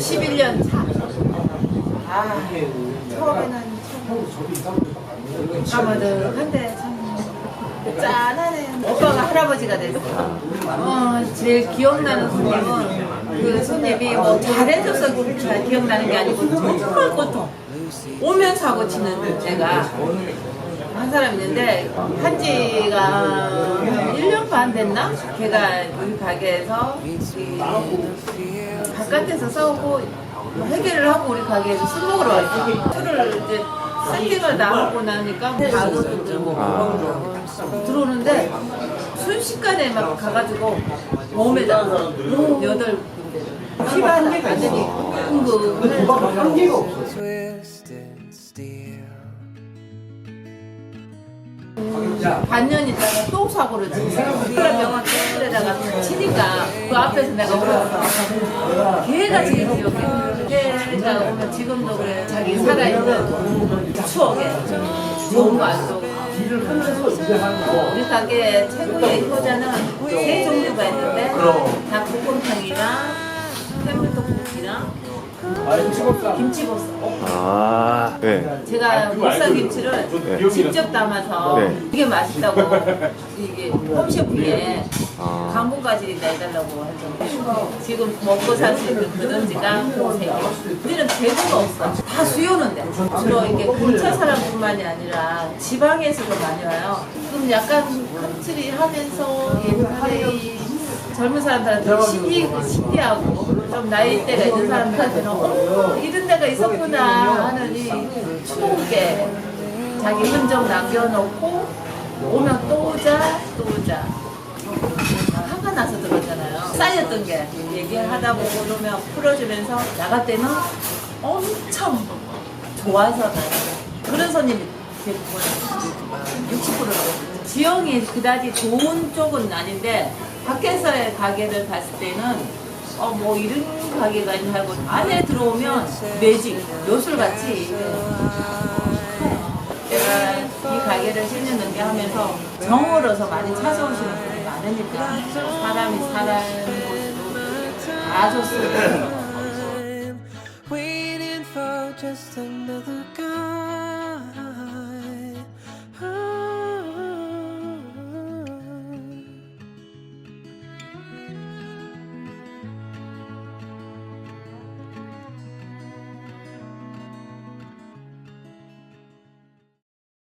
11년 차. 아, 처음에는 참 까마득한데 참 짠하네. 오빠가 할아버지가 됐어. 어, 제일 기억나는 손님은 그 손님이 뭐 잘해줘서 잘 기억나는 게 아니고 정말 고통. 오면 사고 치는 애가 한 사람 있는데 한 지가 1년 반 됐나? 걔가 우리 가게에서 이 바깥에서 싸우고 해결을 하고 우리 가게에서 술 먹으러 왔어. 술을 이제 세팅을 나가고 나니까 가도도 들고 들어오는데 순식간에 막 가가지고 몸에다 여덟 군데 피반 완전히 흥분을 twisted steel. 반년 있다가 또 사고를 치고 그런 병원 때에다가 치니까 그 앞에서 내가 울었어. 걔가 제일 기억해 오면 지금도 그래. 자기 살아있는 추억에 좋은 거안 좋은 거. 우리 가게 최고의 효자는 세 종류가 있는데 김치볶음 아, 네. 제가 보쌈김치를 네. 직접 담아서 네. 이게 맛있다고 이게 홈쇼핑에 아. 광고까지 내달라고 하죠. 지금 먹고 살 수 있는 그런지가 세 개. 우리는 재고가 없어. 다 수요는 돼. 주로 이게 근처 사람뿐만이 아니라 지방에서도 많이 와요. 그럼 약간 깜찍이 하면서 젊은 사람들한테 신기, 신기하고 좀 나이대가 있는 사람들한테는 어, 이런 데가 있었구나 하는 이 추억에 자기 흔적 남겨놓고 오면 또 오자 또 오자. 화가 나서 들었잖아요. 쌓였던 게. 얘기하다 보고 그러면 풀어주면서 나갈 때는 엄청 좋아서 나요. 그런 손님 이 대부분 60%가 지형이 그다지 좋은 쪽은 아닌데 밖에서의 가게를 봤을 때는 어 뭐 이런 가게가 있나 하고 안에 들어오면 매직 요술같이 내가 이 가게를 10년 넘게 하면서 정으로서 많이 찾아오시는 분이 많으니까 사람이 살아는 곳으로 다 좋습니다.